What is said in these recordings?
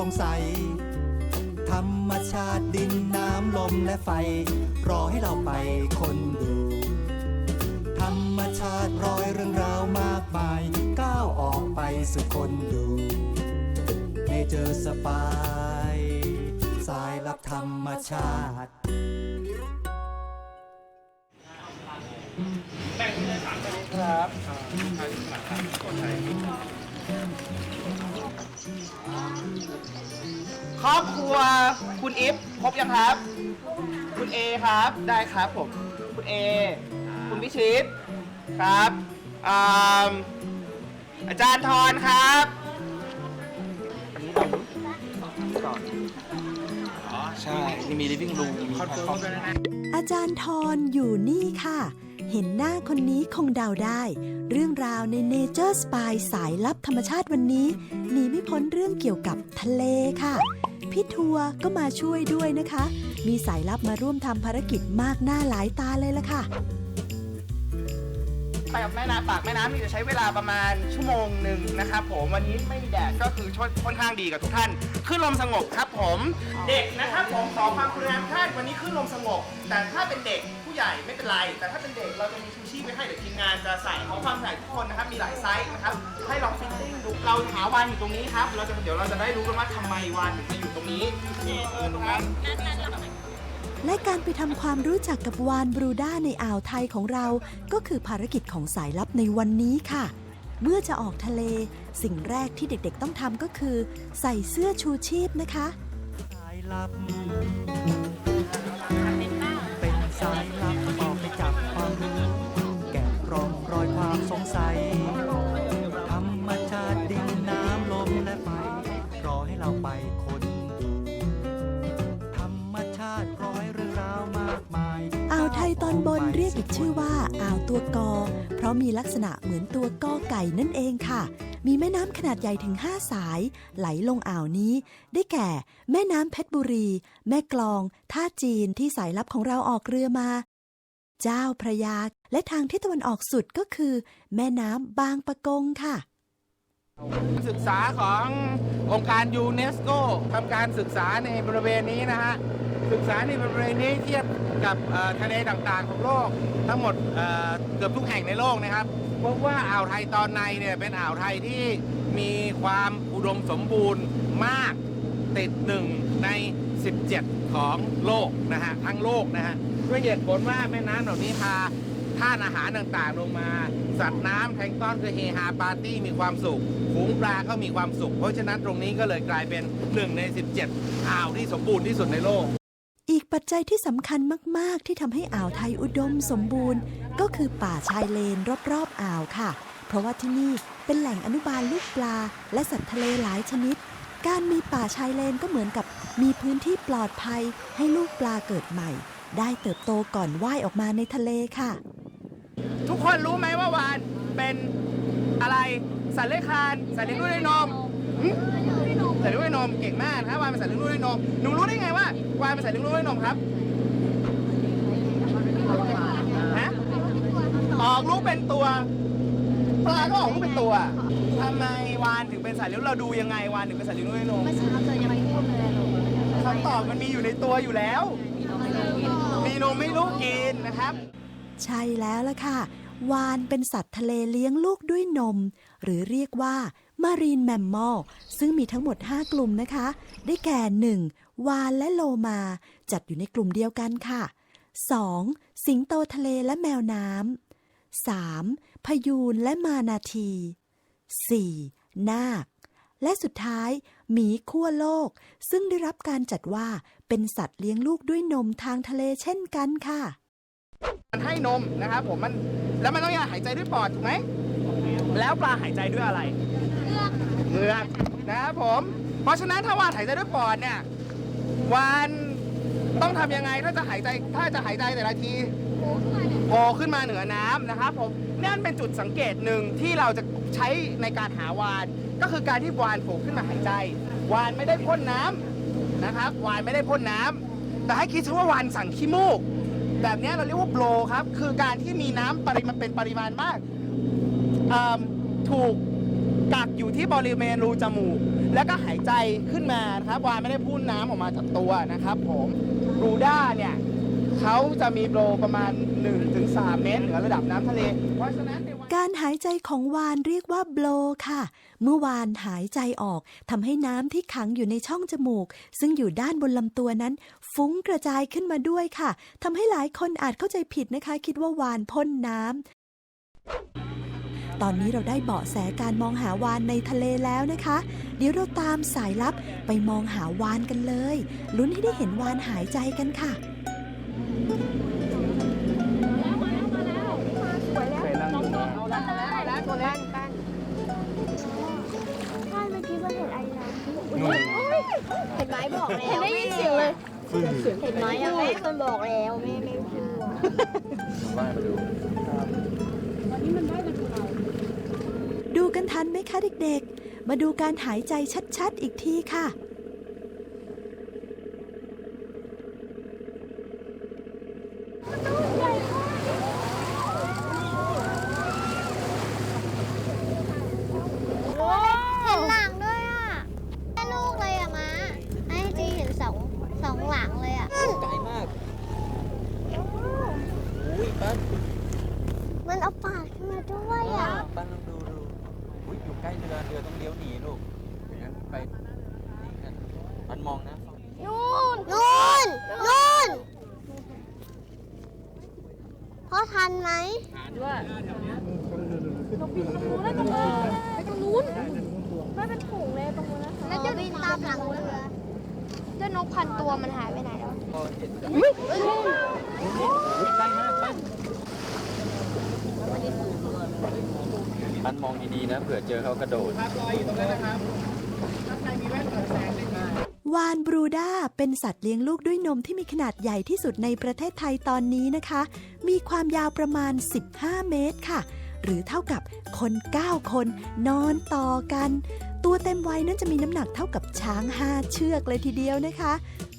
สงสัย ธรรมชาติดินน้ำลมและไฟ รอให้เราไปคนดู ธรรมชาติรอยเรื่องราวมากมาย ก้าวออกไปสู่คนดูเนเจอสปายสายลับธรรมชาติคร อบครัวคุณอิฟครบยังครับ คุณเอครับ ได้ครับผม คุณเอ คุณพิชิต ครับอ่าอาจารย์ทรครับอันนี้ก่อนก่อนอ๋อ ใช่ นี่มี living room มีคอนโทรลด้วยนะ อาจารย์ทรอยู่นี่ค่ะ เห็นหน้าคนนี้คงเดาได้ เรื่องราวใน Nature Spy สายลับธรรมชาติวันนี้หนีไม่พ้นเรื่องเกี่ยวกับทะเลค่ะ พี่ทัวร์ก็มาช่วยด้วยนะคะ มีสายลับมาร่วมทำภารกิจมากหน้าหลายตาเลยละค่ะ ไปกับแม่น้ำปากแม่น้ำนี่จะใช้เวลาประมาณชั่วโมงหนึ่งนะครับผมวันนี้ไม่มีแดดก็คือช่วยค่อนข้างดีกับทุกท่านขึ้นลมสงบครับผมเด็กนะครับผมขอความกรุณาท่านวันนี้ขึ้นลมสงบ แต่ถ้าเป็นเด็กผู้ใหญ่ไม่เป็นไร แต่ถ้าเป็นเด็กเราจะมีชูชีพไว้ให้เดี๋ยวทีมงานจะใส่ขอความใส่ทุกคนนะครับมีหลายไซส์นะครับให้ลองฟิตติ้งดูเราหาวานอยู่ตรงนี้ครับเราจะเดี๋ยวเราจะได้รู้กันว่าทำไมวานถึงมาอยู่ตรงนี้เออตรงนั้น และการไปทำความรู้จักกับวานบรูด้าในอ่าวไทยของเรา ก็คือภารกิจของสายลับในวันนี้ค่ะ เมื่อจะออกทะเล สิ่งแรกที่เด็กๆต้องทำก็คือ ใส่เสื้อชูชีพนะคะ สายลับ ชื่อว่าอ่าวตัวกอ เพราะมีลักษณะเหมือนตัวกอไก่นั่นเองค่ะ มีแม่น้ำขนาดใหญ่ถึง 5 สาย ไหลลงอ่าวนี้ ได้แก่ แม่น้ำเพชรบุรี แม่กลอง ท่าจีนที่สายลับของเราออกเรือมา เจ้าพระยา และทางทิศตะวันออกสุดก็คือ แม่น้ำบางปะกงค่ะศึกษาขององค์การยูเนสโกทำการศึกษาในบริเวณนี้นะฮะ ศึกษาในบริเวณนี้เทียบกับทะเลต่างๆ ของโลก ทั้งหมดเเกือบทุกแห่งในโลกนะครับพบว่าอ่าวไทยตอนในเนี่ยเป็นอ่าวไทยที่มีความอุดมสมบูรณ์มากติดหนึ่งใน 17 ของโลกนะฮะทั้งโลกนะฮะด้วยเหตุผลว่าแม่น้ำเหล่านี้พาท่านอาหารต่างๆ ลงมา สัตว์น้ำแพลงต้อนคือเฮฮาปาร์ตี้มีความสุขฝูงปลาก็มีความสุข เพราะฉะนั้นตรงนี้ก็เลยกลายเป็นหนึ่งใน 17 อ่าวที่สมบูรณ์ที่สุดในโลก อีกปัจจัยที่สำคัญมาก ๆ ที่ทำให้อ่าวไทยอุดมสมบูรณ์ ก็คือป่าชายเลนรอบๆอ่าวค่ะ เพราะว่าที่นี่เป็นแหล่งอนุบาลลูกปลา และสัตว์ทะเลหลายชนิด การมีป่าชายเลนก็เหมือนกับมีพื้นที่ปลอดภัย ให้ลูกปลาเกิดใหม่ ได้เติบโตก่อนว่ายออกมาในทะเลค่ะ ทุกคนรู้ไหมว่าวานเป็นอะไรสัตว์เลื้อยคลานสัตว์เลี้ยงลูกด้วยนมหึ ใสัตว์เลี้ยงลูกด้วยนมเก่งมากนะครับวานเป็นสัตว์เลี้ยงลูกด้วยนมหนูรู้ได้ไงว่าวานเป็นสัตว์เลี้ยงลูกด้วยนมครับฮะออกลูกเป็นตัวปลาก็ออกลูกเป็นตัวทำไมวานถึงเป็นสัตว์เลี้ยงเราดูยังไงวานถึงเป็นสัตว์เลี้ยงลูกด้วยนมเมื่อเช้าเจอยังไม่พูดเลยลูคำตอบมันมีอยู่ในตัวอยู่แล้ว มีนมไม่ลูกกินนะครับ ใช่แล้วล่ะค่ะ วานเป็นสัตว์ทะเลเลี้ยงลูกด้วยนม หรือเรียกว่า Marine Mammal ซึ่งมีทั้งหมด 5 กลุ่มนะคะ ได้แก่ 1. วานและโลมา จัดอยู่ในกลุ่มเดียวกันค่ะ 2. สิงโตทะเลและแมวน้ำ 3. พยูนและมานาที 4. นาค และสุดท้าย หมีขั้วโลก ซึ่งได้รับการจัดว่าเป็นสัตว์เลี้ยงลูกด้วยนมทางทะเลเช่นกันค่ะ มันให้นมนะครับผมมันแล้วมันต้องยังหายใจด้วยปอดถูกไหมแล้วปลาหายใจด้วยอะไร เงือกนะครับผม เพราะฉะนั้นถ้าวานหายใจด้วยปอดเนี่ย วานต้องทำยังไงถ้าจะหายใจถ้าจะหายใจแต่ละทีโผล่ขึ้นมาเหนือน้ำนะครับผมนั่นเป็นจุดสังเกตหนึ่งที่เราจะใช้ในการหาวาน ก็คือการที่วานโผล่ขึ้นมาหายใจ วานไม่ได้พ่นน้ำนะครับ วานไม่ได้พ่นน้ำแต่ให้คิดซะว่าวานสั่งขี้มูก แบบเนี้ยเราเรียกว่าโบลครับ คือการที่มีน้ำปริมาณเป็นปริมาณมากเอิ่มถูก กักอยู่ที่บริเวณรูจมูก แล้วก็หายใจขึ้นมานะครับวานไม่ได้พุ่นน้ำออกมาจากตัวนะครับ ผมรูด้าเนี่ยเขาจะมีโบลประมาณ 1-3 เมตรเหนือระดับน้ำทะเล เพราะฉะนั้นในวันการหายใจของวานเรียกว่าโบลค่ะ เมื่อวานหายใจออกทำให้น้ำที่ขังอยู่ในช่องจมูก ซึ่งอยู่ด้านบนลำตัวนั้น ฟุ้งกระจายขึ้นมาด้วยค่ะทำให้หลายคนอาจเข้าใจผิดนะคะ คิดว่าวานพ่นน้ำ ตอนนี้เราได้เบาะแสการมองหาวานในทะเลแล้วนะคะ เดี๋ยวเราตามสายลับไปมองหาวานกันเลย ลุ้นให้ได้เห็นวานหายใจกันค่ะเห็นไอ้น้ำเห็นไหมบอกแล้วไม่ได้ยินเสียงเลยเห็นไหมอะแม่คนบอกแล้วแม่ไม่พูดดูเรา ดูกันทันไหมคะเด็กๆ มาดูการหายใจชัดๆ อีกทีค่ะ เห็นหลังด้วยอะแค่ลูกเลยอะมาให้จีเห็นสองสองหลังเลยอะ ไกลมาก อุ้ยปั้น มันเอาปากขึ้นมาด้วยอะ ปั้นลองดูดูอุ้ยอยู่ใกล้เรือ เรือต้องเลี้ยวหนีลูกอย่างนั้นไปนี่กันปั้นมองนะฝั่งนี้ นู่นนู่นนู่นพ่อทันไหมแล้วจะบินตามหลังเรือเจ้านกพันตัวมันหายไปไหนแล้ว พอเห็นอุ้ยใกล้มากปั้น ปั้นมองดีๆนะเผื่อเจอเขากระโดดครับรออยู่ตรงนั้นนะครับถ้าใครมีแว่นกันแสงติดมาวานบรูด้าเป็นสัตว์เลี้ยงลูกด้วยนมที่มีขนาดใหญ่ที่สุดในประเทศไทยตอนนี้นะคะ มีความยาวประมาณ 15 เมตรค่ะ หรือเท่ากับคน 9 คนนอนต่อกัน ตัวเต็มวัยนั้นจะมีน้ำหนักเท่ากับช้าง 5 เชือกเลยทีเดียวนะคะ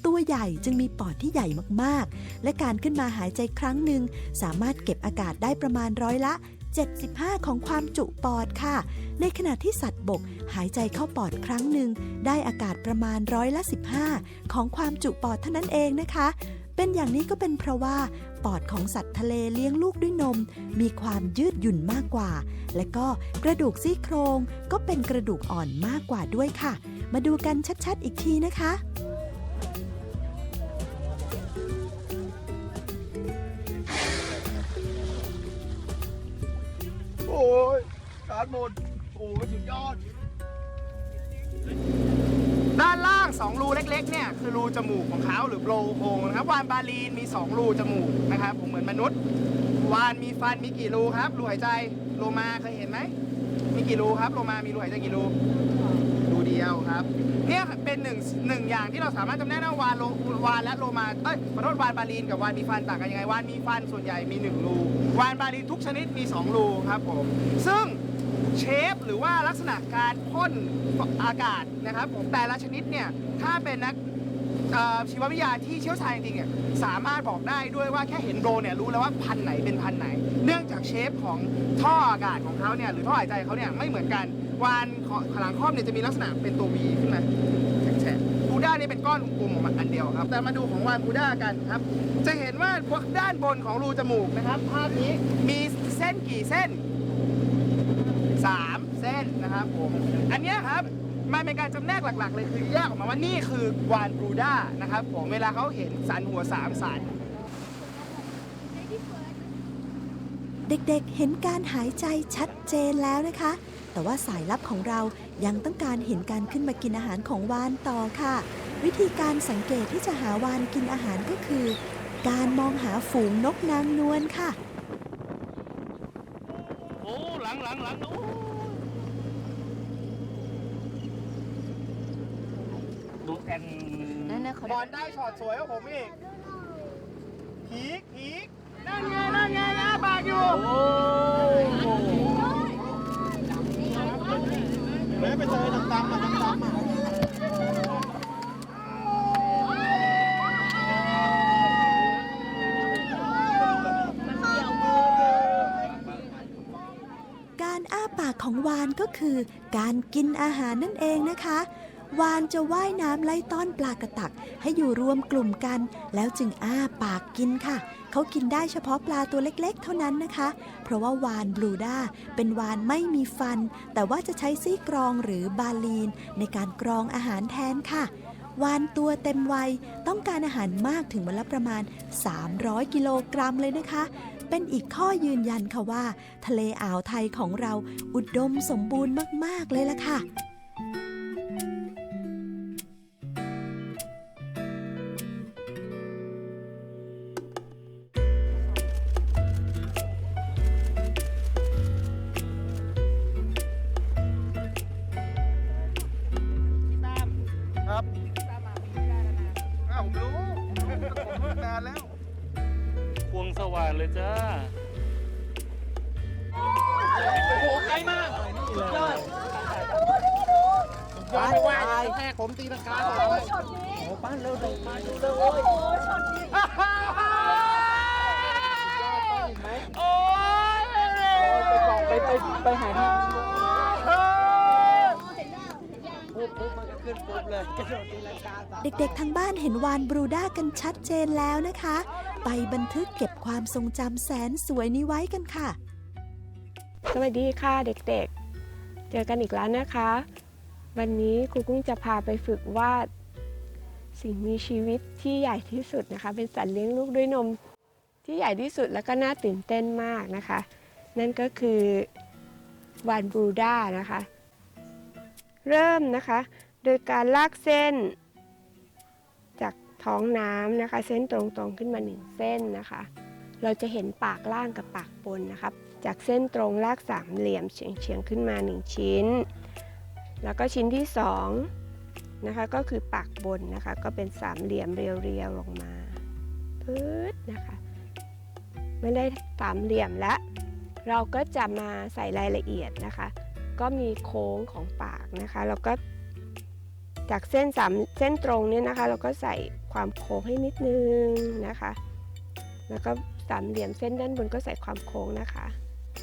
ตัวใหญ่จึงมีปอดที่ใหญ่มากๆ และการขึ้นมาหายใจครั้งหนึ่งสามารถเก็บอากาศได้ประมาณร้อยละ 75 ของความจุปอดค่ะ ในขณะที่สัตว์บกหายใจเข้าปอดครั้งหนึ่ง ได้อากาศประมาณร้อยละ 15 ของความจุปอดเท่านั้นเองนะคะ เป็นอย่างนี้ก็เป็นเพราะว่าปอดของสัตว์ทะเลเลี้ยงลูกด้วยนม มีความยืดหยุ่นมากกว่า และก็กระดูกซี่โครงก็เป็นกระดูกอ่อนมากกว่าด้วยค่ะ มาดูกันชัดๆอีกทีนะคะารหมดโอ้สุดยอด ด้านล่าง 2 รูเล็กๆ เนี่ย คือรูจมูกของเขาหรือโบลโฮนะครับวานบาลีนมี 2 รูจมูกนะครับผมเหมือนมนุษย์ วานมีฟันมีกี่รูครับ รูหายใจโลมาเคยเห็นไหม มีกี่รูครับโลมามีรูหายใจกี่รูรูเดียวครับ เนี่ยเป็นหนึ่งหนึ่งอย่างที่เราสามารถจำแนกได้วานโลวานและโลมาเอ้ยขอโทษวานบาลีนกับวานมีฟันต่างกันยังไงวานมีฟันส่วนใหญ่มีหนึ่งรู วานบาลีนทุกชนิดมีสองรูครับผมซึ่ง เชฟหรือว่าลักษณะการพ่นอากาศนะครับผมแต่ละชนิดเนี่ยถ้าเป็นนักชีววิทยาที่เชี่ยวชาญจริงๆเนี่ยสามารถบอกได้ด้วยว่าแค่เห็นโดเนี่ยรู้แล้วว่าพันไหนเป็นพันไหน เนื่องจากเชฟของท่ออากาศของเขาเนี่ยหรือท่อหายใจเขาเนี่ยไม่เหมือนกันวานขหลังครอบเนี่ยจะมีลักษณะเป็นตัว V ขึ้นมาแฉะบูด้านี่เป็นก้อนกลมๆออกมาอันเดียวครับ แต่มาดูของวานบูด้ากันครับ จะเห็นว่าพวกด้านบนของรูจมูกนะครับ ภาพนี้มีเส้นกี่เส้น สามเส้นนะครับผม อันเนี้ยครับมันเป็นการจำแนกหลัก ๆ เลยคือแยกออกมาว่านี่คือวานบรูด้านะครับผมเวลาเขาเห็นสันหัวสามสัน เด็กๆ เห็นการหายใจชัดเจนแล้วนะคะ แต่ว่าสายลับของเรายังต้องการเห็นการขึ้นมากินอาหารของวานต่อค่ะ วิธีการสังเกตที่จะหาวานกินอาหารก็คือ การมองหาฝูงนกนางนวลค่ะ โอ้หลังหลังหลังโอ้ นั่นนะเขาบอลได้ช็อตสวยกว่าผมอีกพีกพีกนั่นไงนั่นไงนะปากอยู่ไม่ไปเจอดำๆอะดำๆอะการอ้าปากของวานก็คือการกินอาหารนั่นเองนะคะ วานจะว่ายน้ำไล่ต้อนปลากระตักให้อยู่รวมกลุ่มกัน แล้วจึงอ้าปากกินค่ะ เขากินได้เฉพาะปลาตัวเล็กๆ เท่านั้นนะคะ เพราะว่าวานบลูด้าเป็นวานไม่มีฟัน แต่ว่าจะใช้ซี่กรองหรือบาลีน ในการกรองอาหารแทนค่ะวานตัวเต็มวัยต้องการอาหารมากถึงวันละประมาณ 300 กิโลกรัมเลยนะคะ เป็นอีกข้อยืนยันค่ะว่า ทะเลอ่าวไทยของเราอุดมสมบูรณ์มาก ๆ เลยล่ะค่ะ ตีลังกาก่อนเลยโอ้ป้านเร็วเลยป้านเร็วเลยโอ้ยไปไปไปหาที่ปุ๊บปุ๊บมันก็ขึ้นปุ๊บเลยกระโดดตีลังกาเด็กๆทางบ้านเห็นวานบรูด้ากันชัดเจนแล้วนะคะ ไปบันทึกเก็บความทรงจำแสนสวยนี้ไว้กันค่ะ สวัสดีค่ะเด็กๆ เจอกันอีกแล้วนะคะ วันนี้ครูกุ้งจะพาไปฝึกวาดสิ่งมีชีวิตที่ใหญ่ที่สุดนะคะ เป็นสัตว์เลี้ยงลูกด้วยนมที่ใหญ่ที่สุดแล้วก็น่าตื่นเต้นมากนะคะ นั่นก็คือวานบรูด้านะคะ เริ่มนะคะ โดยการลากเส้น จากท้องน้ำนะคะ เส้นตรงๆขึ้นมาหนึ่งเส้นนะคะ เราจะเห็นปากล่างกับปากบนนะครับจากเส้นตรงลากสามเหลี่ยมเฉียงๆขึ้นมา1ชิ้น แล้วก็ชิ้นที่2นะคะก็คือปากบนนะคะก็เป็นสามเหลี่ยมเรียวๆลงมาพืดนะคะไม่ได้สามเหลี่ยมแล้วเราก็จะมาใส่รายละเอียดนะคะ ก็มีโค้งของปากนะคะแล้วก็จากเส้นสามเส้นตรงเนี่ยนะคะ เราก็ใส่ความโค้งให้นิดนึงนะคะ แล้วก็สามเหลี่ยมเส้นด้านบนก็ใส่ความโค้งนะคะ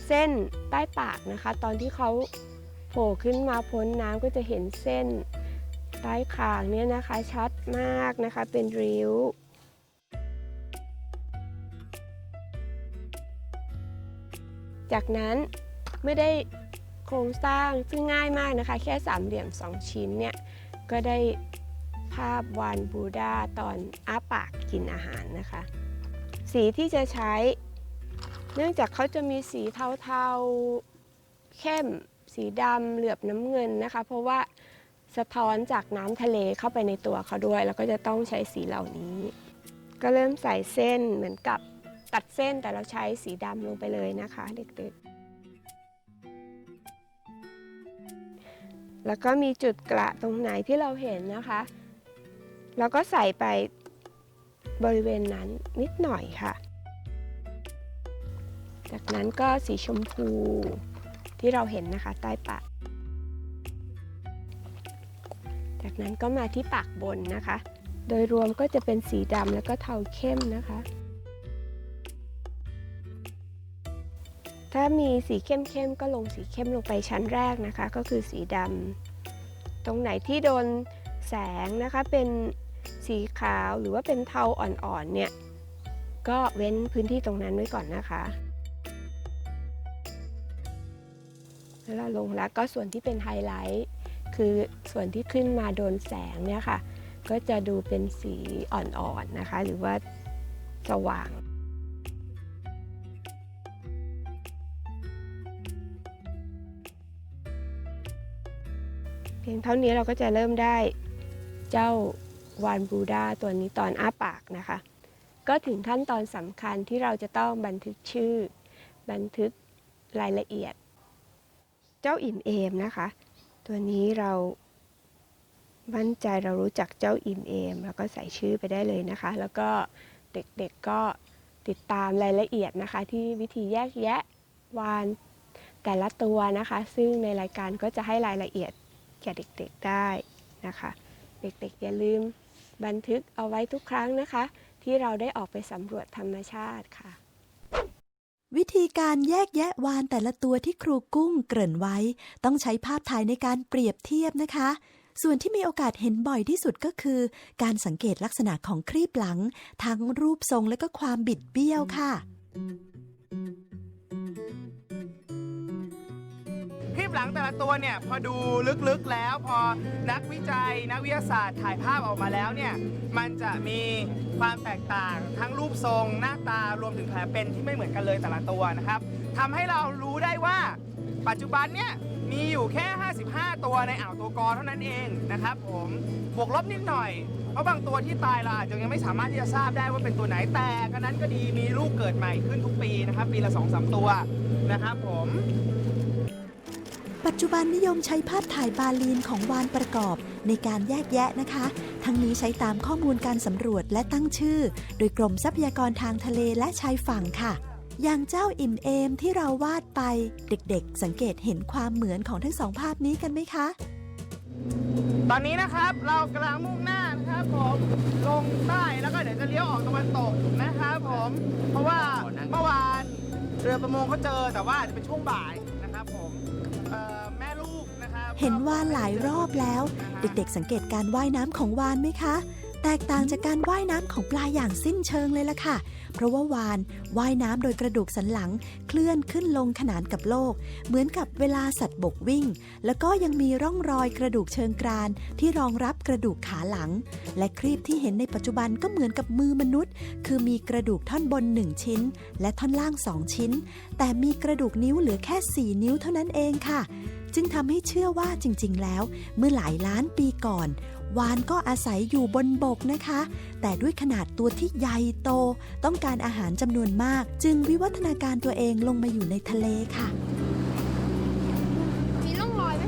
เส้นใต้ปากนะคะ ตอนที่เขา โผล่ขึ้นมาพ้นน้ำก็จะเห็นเส้นใต้คางเนี่ยนะคะชัดมากนะคะเป็นริ้วจากนั้นเมื่อได้โครงสร้างซึ่งง่ายมากนะคะ แค่สามเหลี่ยมสองชิ้นเนี่ย ก็ได้ภาพวานบูดาตอนอ้าปากกินอาหารนะคะ สีที่จะใช้ เนื่องจากเขาจะมีสีเทาๆเข้ม สีดำเหลือบน้ำเงินนะคะ เพราะว่าสะท้อนจากน้ำทะเลเข้าไปในตัวเขาด้วย แล้วก็จะต้องใช้สีเหล่านี้ ก็เริ่มใส่เส้นเหมือนกับตัดเส้นแต่เราใช้สีดำลงไปเลยนะคะ เด็กๆ แล้วก็มีจุดกระตรงไหนที่เราเห็นนะคะเราก็ใส่ไปบริเวณนั้นนิดหน่อยค่ะ จากนั้นก็สีชมพู ที่เราเห็นนะคะ ใต้ปาก จากนั้นก็มาที่ปากบนนะคะ โดยรวมก็จะเป็นสีดำแล้วก็เทาเข้มนะคะ ถ้ามีสีเข้มๆก็ลงสีเข้มลงไปชั้นแรกนะคะ ก็คือสีดำตรงไหนที่โดนแสงนะคะเป็นสีขาวหรือว่าเป็นเทาอ่อนๆเนี่ย ก็เว้นพื้นที่ตรงนั้นไว้ก่อนนะคะ แล้วเราลงแล้วก็ส่วนที่เป็นไฮไลท์คือส่วนที่ขึ้นมาโดนแสงเนี่ยค่ะ ก็จะดูเป็นสีอ่อนๆนะคะ หรือว่าสว่างเพียงเท่านี้เราก็จะเริ่มได้เจ้าวานบูดาตัวนี้ตอนอ้าปากนะคะ ก็ถึงขั้นตอนสำคัญที่เราจะต้องบันทึกชื่อ บันทึกรายละเอียด เจ้าอิ่มเอมนะคะ ตัวนี้เรามั่นใจเรารู้จักเจ้าอิมเอม แล้วก็ใส่ชื่อไปได้เลยนะคะ แล้วก็เด็กๆก็ติดตามรายละเอียดนะคะ ที่วิธีแยกแยะวานแต่ละตัวนะคะ ซึ่งในรายการก็จะให้รายละเอียดแก่เด็กๆได้นะคะ เด็กๆอย่าลืมบันทึกเอาไว้ทุกครั้งนะคะ ที่เราได้ออกไปสำรวจธรรมชาติค่ะ วิธีการแยกแยะวานแต่ละตัวที่ครูกุ้งเกริ่นไว้ ต้องใช้ภาพถ่ายในการเปรียบเทียบนะคะ ส่วนที่มีโอกาสเห็นบ่อยที่สุดก็คือ การสังเกตลักษณะของครีบหลัง ทั้งรูปทรงและก็ความบิดเบี้ยวค่ะ คลิปหลังแต่ละตัวเนี่ยพอดูลึกๆแล้วพอนักวิจัย นักวิทยาศาสตร์ถ่ายภาพออกมาแล้วเนี่ยมันจะมีความแตกต่างทั้งรูปทรง หน้าตารวมถึงแผลเป็นที่ไม่เหมือนกันเลยแต่ละตัวนะครับทำให้เรารู้ได้ว่าปัจจุบันเนี่ยมีอยู่แค่ 55 ตัวในอ่าวตัวกอเท่านั้นเองนะครับผมบวกลบนิดหน่อย เพราะบางตัวที่ตายเราอาจจะยังไม่สามารถที่จะทราบได้ว่าเป็นตัวไหนแต่ก็นั้นก็ดีมีลูกเกิดใหม่ขึ้นทุกปีนะครับ ปีละ 2-3สตัวนะครับผม ปัจจุบันนิยมใช้ภาพถ่ายบาลีนของวานประกอบในการแยกแยะนะคะ ทั้งนี้ใช้ตามข้อมูลการสำรวจและตั้งชื่อ โดยกรมทรัพยากรทางทะเลและชายฝั่งค่ะ อย่างเจ้าอิ่มเอมที่เราวาดไป เด็กๆ สังเกตเห็นความเหมือนของทั้งสองภาพนี้กันไหมคะ ตอนนี้นะครับเรากำลังมุ่งหน้านะครับผมลงใต้แล้วก็เดี๋ยวจะเลี้ยวออกตะวันตกนะครับผมเพราะว่าเมื่อวานเรือประมงเขาเจอแต่ว่าจะเป็นช่วงบ่ายนะครับผม เอ่อแม่ลูกนะครับเห็นวานหลายรอบแล้ว เด็กๆสังเกตการว่ายน้ำของวานไหมคะ แตกต่างจากการว่ายน้ำของปลาอย่างสิ้นเชิงเลยล่ะค่ะ เพราะว่าวานว่ายน้ำโดยกระดูกสันหลังเคลื่อนขึ้นลงขนานกับโลก เหมือนกับเวลาสัตว์บกวิ่ง แล้วก็ยังมีร่องรอยกระดูกเชิงกรานที่รองรับกระดูกขาหลัง และครีบที่เห็นในปัจจุบันก็เหมือนกับมือมนุษย์ คือมีกระดูกท่อนบน 1 ชิ้น และท่อนล่าง 2 ชิ้น แต่มีกระดูกนิ้วเหลือแค่ 4 นิ้วเท่านั้นเองค่ะ จึงทำให้เชื่อว่าจริง ๆ แล้ว เมื่อหลายล้านปีก่อน วานก็อาศัยอยู่บนบกนะคะ แต่ด้วยขนาดตัวที่ใหญ่โต ต้องการอาหารจำนวนมาก จึงวิวัฒนาการตัวเองลงมาอยู่ในทะเลค่ะ มีร่องรอยไหม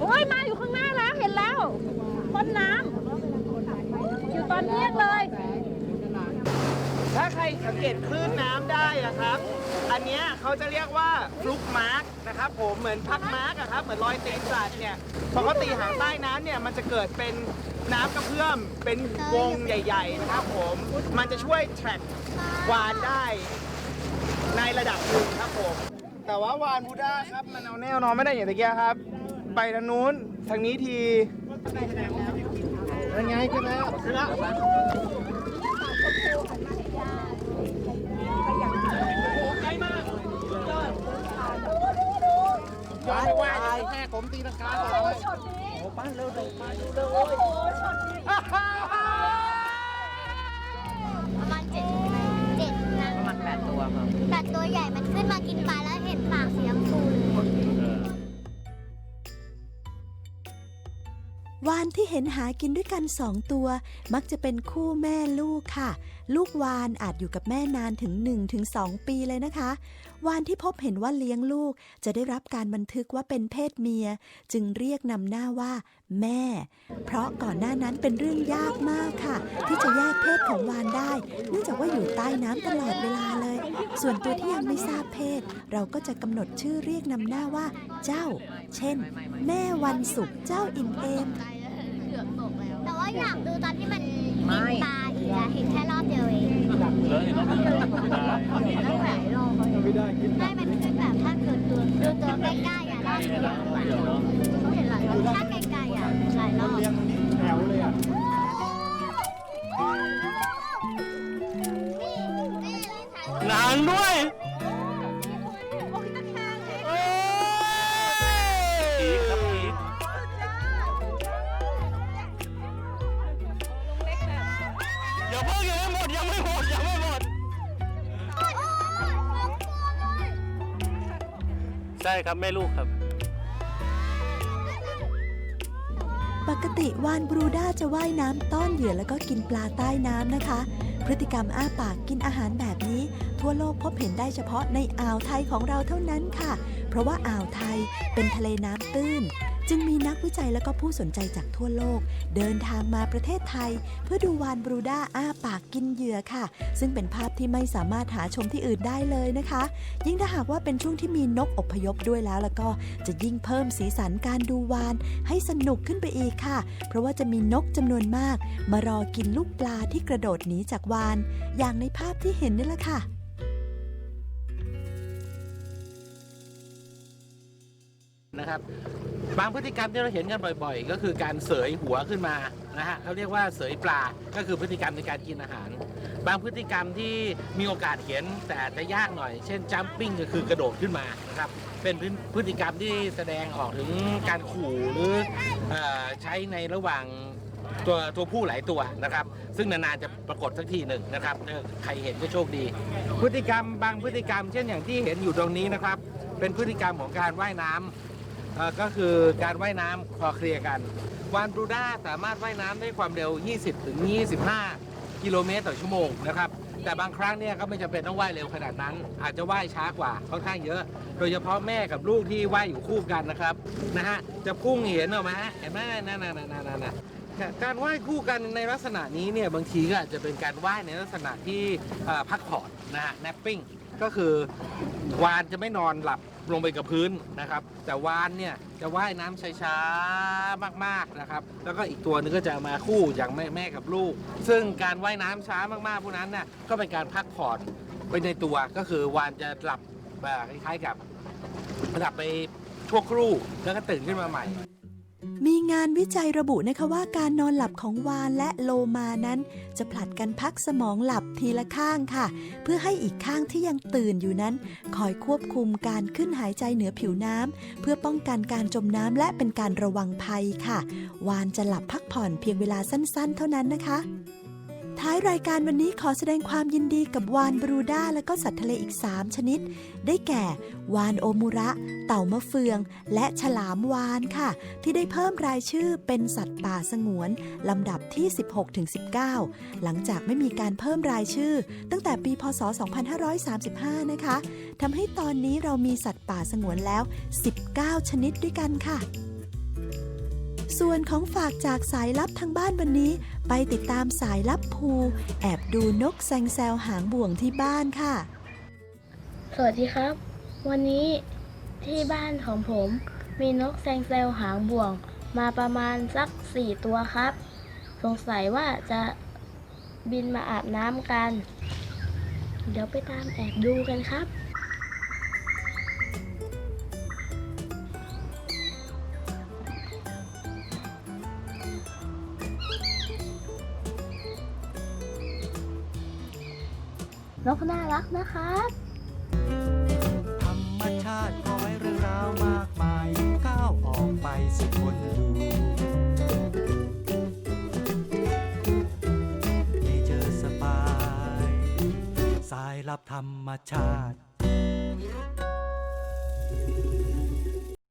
โอ้ยมาอยู่ข้างหน้าแล้วเห็นแล้วพ่นน้ำอยู่ตอนเที่ยงเลยถ้าใครสังเกตคลื่นน้ำได้อะครับ อันเนี้ยเขาจะเรียกว่าฟลุกมาร์กนะครับผมเหมือนพักมาร์กอะครับเหมือนรอยตีนสัตว์เนี่ยพอเขาตีหางใต้น้ำเนี่ยมันจะเกิดเป็นน้ำกระเพื่อมเป็นวงใหญ่ ๆ นะครับผม มันจะช่วยแทร็กวานได้ในระดับหนึ่งครับผม แต่ว่าวานบูด้าครับมันเอาแน่นอนไม่ได้อย่างตะเกียครับ ไปทางนู้นทางนี้ทียังไงขึ้นแล้วขึ้นแล้ว ย้อนไปแค่ผมตีลังกาก่อนเลยโอ้ปั้นเร็วเลยมาดูเร็วประมาณเจ็ดเจ็ดนะประมาณแปดตัวครับแต่ตัวใหญ่มันขึ้นมากินปลาแล้วเห็นปากสีชมพูเลยวานที่เห็นหากินด้วยกันสองตัว มักจะเป็นคู่แม่ลูกค่ะ ลูกวานอาจอยู่กับแม่นานถึง 1-2 ปีเลยนะคะ วานที่พบเห็นว่าเลี้ยงลูกจะได้รับการบันทึกว่าเป็นเพศเมีย จึงเรียกนำหน้าว่า แม่ เพราะก่อนหน้านั้นเป็นเรื่องยากมากค่ะ ที่จะแยกเพศของวานได้ เนื่องจากว่าอยู่ใต้น้ำตลอดเวลาเลย ส่วนตัวที่ยังไม่ทราบเพศ เราก็จะกำหนดชื่อเรียกนำหน้าว่า เจ้า เช่น แม่วันศุกร์เจ้าอิ่มเอมแต่ว่าอยากดูตอนที่มันกินปลาอีกอะเห็นแค่รอบเดียวเอง ไม่ได้เห็นตั้งหลายรอบไม่มันขึ้นแบบถ้าเกิดตัวดูตัวใกล้ๆอะได้เดียว ครับแม่ลูกครับ ปกติวานบรูด้าจะว่ายน้ำต้อนเหยื่อแล้วก็กินปลาใต้น้ำนะคะ พฤติกรรมอ้าปากกินอาหารแบบนี้ ทั่วโลกพบเห็นได้เฉพาะในอ่าวไทยของเราเท่านั้นค่ะ เพราะว่าอ่าวไทยเป็นทะเลน้ำตื้น จึงมีนักวิจัยและก็ผู้สนใจจากทั่วโลก เดินทางมาประเทศไทย เพื่อดูวานบรูด้าอ้าปากกินเหยื่อค่ะ ซึ่งเป็นภาพที่ไม่สามารถหาชมที่อื่นได้เลยนะคะ ยิ่งถ้าหากว่าเป็นช่วงที่มีนกอพยพด้วยแล้วแล้วก็จะยิ่งเพิ่มสีสันการดูวาน ให้สนุกขึ้นไปอีกค่ะ เพราะว่าจะมีนกจำนวนมาก มารอกินลูกปลาที่กระโดดหนีจากวาน อย่างในภาพที่เห็นนี่แหละค่ะ นะครับ บางพฤติกรรมที่เราเห็นกันบ่อยๆ ก็คือการเสยหัวขึ้นมานะฮะเขาเรียกว่าเสยปลา ก็คือพฤติกรรมในการกินอาหาร บางพฤติกรรมที่มีโอกาสเห็นแต่จะยากหน่อย เช่นจัมปิ้งก็คือกระโดดขึ้นมานะครับ เป็นพฤติกรรมที่แสดงออกถึงการขู่หรืออใช้ในระหว่างตัวตัวผู้หลายตัวนะครับ ซึ่งนานๆจะปรากฏสักทีหนึ่งนะครับใครเห็นก็โชคดี พฤติกรรมบางพฤติกรรม เช่นอย่างที่เห็นอยู่ตรงนี้นะครับ เป็นพฤติกรรมของการว่ายน้ำ เอ่อก็คือการว่ายน้ำคลอเคลียร์กัน วานบรูด้าสามารถว่ายน้ำได้ความเร็ว 20 ถึง 25 กิโลเมตรต่อชั่วโมงนะครับ แต่บางครั้งเนี่ยก็ไม่จำเป็นต้องว่ายเร็วขนาดนั้น อาจจะว่ายช้ากว่าค่อนข้างเยอะ โดยเฉพาะแม่กับลูกที่ว่ายอยู่คู่กันนะครับนะฮะจะพุ่งเห็นออกไหมฮะเห็นไหมนั่นนั่นนั่นนั่นนั่น การว่ายคู่กันในลักษณะนี้เนี่ยบางทีก็อาจจะเป็นการว่ายในลักษณะที่เอ่อพักผ่อนนะฮะ napping ก็คือวานจะไม่นอนหลับ ลงไปกับพื้นนะครับ แต่วานเนี่ยจะว่ายน้ำช้าๆมากๆนะครับ แล้วก็อีกตัวหนึงก็จะมาคู่อย่างแม่แม่กับลูก ซึ่งการว่ายน้ำช้ามากๆพวกนั้นน่ะก็เป็นการพักผ่อนไปในตัวก็คือวานจะหลับแบบคล้ายๆกับหลับไปชั่วครู่แล้วก็ตื่นขึ้นมาใหม่ มีงานวิจัยระบุนะคะว่าการนอนหลับของวานและโลมานั้น จะผลัดกันพักสมองหลับทีละข้างค่ะ เพื่อให้อีกข้างที่ยังตื่นอยู่นั้น คอยควบคุมการขึ้นหายใจเหนือผิวน้ำเพื่อป้องกันการจมน้ำและเป็นการระวังภัยค่ะ วานจะหลับพักผ่อนเพียงเวลาสั้นๆ เท่านั้นนะคะ ท้ายรายการวันนี้ขอแสดงความยินดีกับวานบรูด้าและก็สัตว์ทะเลอีก 3 ชนิด ได้แก่ วานโอมูระ เต่ามะเฟือง และฉลามวานค่ะ ที่ได้เพิ่มรายชื่อเป็นสัตว์ป่าสงวน ลำดับที่ 16-19 หลังจากไม่มีการเพิ่มรายชื่อ ตั้งแต่ปีพศ 2535 นะคะทำให้ตอนนี้เรามีสัตว์ป่าสงวนแล้ว 19 ชนิดด้วยกันค่ะ ส่วนของฝากจากสายลับทางบ้านวันนี้ ไปติดตามสายลับภู แอบดูนกแซงแซวหางบ่วงที่บ้านค่ะ สวัสดีครับ วันนี้ที่บ้านของผมมีนกแซงแซวหางบ่วง มาประมาณสักสี่ตัวครับ สงสัยว่าจะบินมาอาบน้ำกัน เดี๋ยวไปตามแอบดูกันครับ นกน่ารักนะครับธรรมชาติพร้อยเรื่องราวมากมายก้าวออกไปสู่คนดูเนเจอสบายสายลับธรรมชาติ